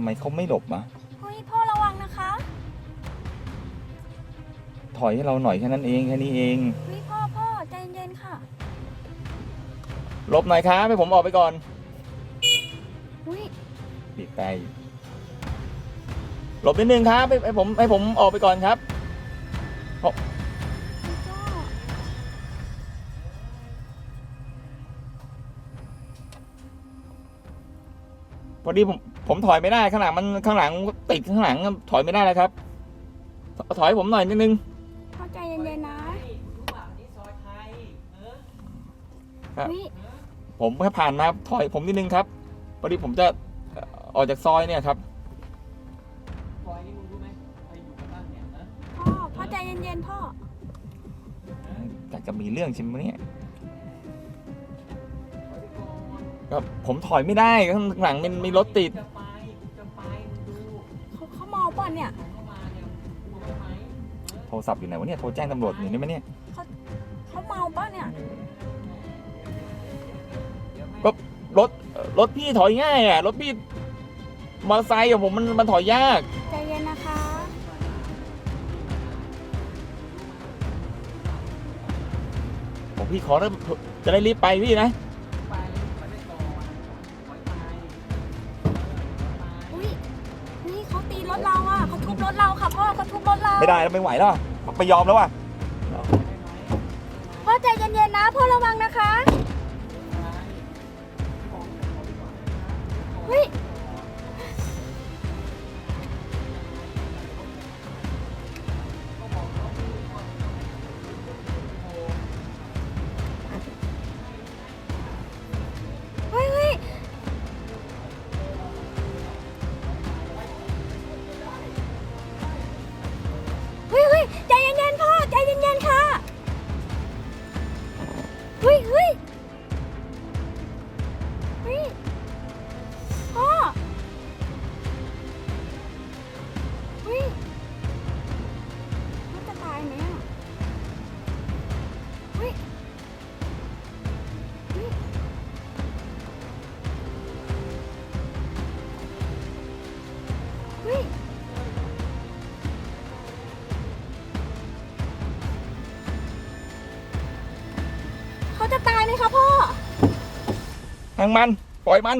ำไมเขาไม่หลบอะเฮ้ยพ่อระวังนะคะถอยให้เราหน่อยแค่นั้นเองแค่นี้เอง เฮ้ยพ่อพ่อใจเย็นๆค่ะหลบหน่อยครับให้ผมออกไปก่อนอุ้ยบีบแต่อยู่หลบนิดนึงครับให้ให้ผมให้ผมออกไปก่อนครับพ่อพอดีผม ผมถอยไม่ได้ข้างหลังมันข้างหลังติดข้างหลังถอยไม่ได้แล้วครับ ถอยให้ผมหน่อยนิดนึงพ่อใจเย็นๆนะรู้เปล่านี่ซอยไทยเออครับเฮ้ยผมแค่ผ่านมาถอยผมนิดนึงครับพอดีผมจะเอ่อออกจากซอยเนี่ยครับซอยนี่มึงรู้ไหมใครอยู่กันบ้างเนี่ยนะพ่อพ่อใจเย็นๆพ่ออยากจะมีเรื่องใช่ไหมเนี่ยซอยไปก่อนครับผมถอยไม่ได้ข้างหลังมันมีรถติด เขาเขาเมาป่ะเนี่ยเข้ามาเนี่ยกลัวไหมไหมโทรศัพท์อยู่ไหนวะเนี่ยโทรแจ้งตำรวจอยู่นี่ไหมเนี่ยเขาเมาป่ะเนี่ยเดี๋ยวให้ก็รถรถพี่ถอยง่ายอะรถพี่มอเตอร์ไซค์ของผมมันมันถอยยาก ใจเย็นนะคะผมพี่ขอแล้วจะได้รีบไปพี่นะ รถเราอะเขาทุบรถเราค่ะพ่อเขาทุบรถเราไม่ได้แล้วไม่ไหวแล้วไปยอมแล้วว่ะพ่อใจเย็นๆนะพ่อระวังนะคะ เขาจะตายไหมคะพ่อทางมัน ปล่อยมัน